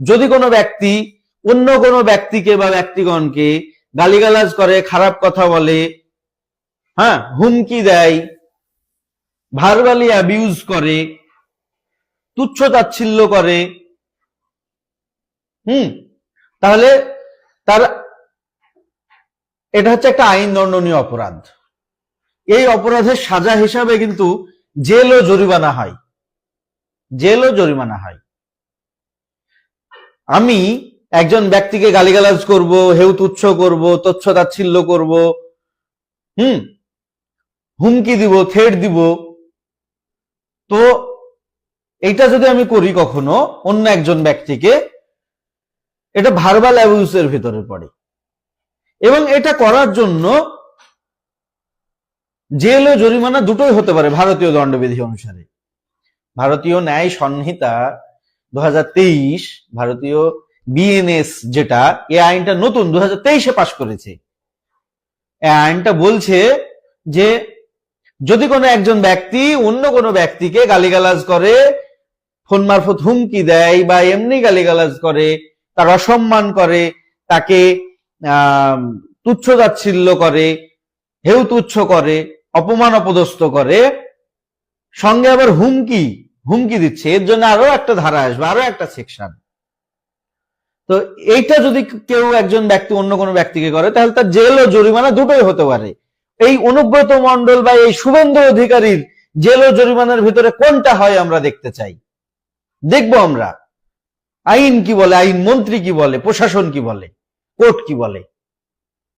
যদি কোনো ব্যক্তি অন্য কোনো ব্যক্তিকে বা ব্যক্তিগণকে গালিগালাজ করে, খারাপ কথা বলে হ্যাঁ হুমকি দেয় ভারবালি অ্যাবিউজ করে, তুচ্ছ তাচ্ছিল্য করে, হুম, তাহলে তার, এটা হচ্ছে একটা আইন দণ্ডনীয় অপরাধ। এই অপরাধের সাজা হিসাবে কিন্তু জেল ও জরিমানা হয়। জেল ও জরিমানা হয়। আমি একজন ব্যক্তিকে গালিগালাজ করব হেউ তুচ্ছ করব তচ্ছ তাচ্ছিল্য করব, হুম, হুমকি দিব থেট দিব। তো এটা যদি আমি করি কখনো, অন্য একজন ব্যক্তিকে, এটা ভার্বাল অ্যাবিউসের ভিতরে পড়ে। এবং এটা করার জন্য জেল ও জরিমানা দুটোই হতে পারে ভারতীয় দণ্ডবিধি অনুসারে। ভারতীয় ন্যায় সংহিতা দু হাজার তেইশ ভারতীয় বিএনএস যেটা এই আইনটা নতুন দু হাজার তেইশে পাশ করেছে। এই আইনটা বলছে যে, যদি কোনো একজন ব্যক্তি অন্য কোনো ব্যক্তিকে গালিগালাজ করে ফোন মারফত হুমকি দেয় বা এমনি গালিগালাজ করে, তার অসম্মান করে, তাকে তুচ্ছ তাচ্ছিল্য করে হেউ তুচ্ছ করে, অপমান অপদস্থ করে, সঙ্গে আবার হুমকি হুমকি দিচ্ছে, এর জন্য আরও একটা ধারা আসবে, আরও একটা সেকশন তো এইটা যদি কেউ একজন ব্যক্তি অন্য কোনো ব্যক্তিকে করে, তাহলে তার জেল ও জরিমানা দুটোই হতে পারে। এই অনুব্রত মন্ডল বা এই শুভেন্দু অধিকারীর জেল ও জরিমানার ভিতরে কোনটা হয় আমরা দেখতে চাই? দেখব আমরা। আইন কি বলে? আইন মন্ত্রী কি বলে? প্রশাসন কি বলে? কোর্ট কি বলে?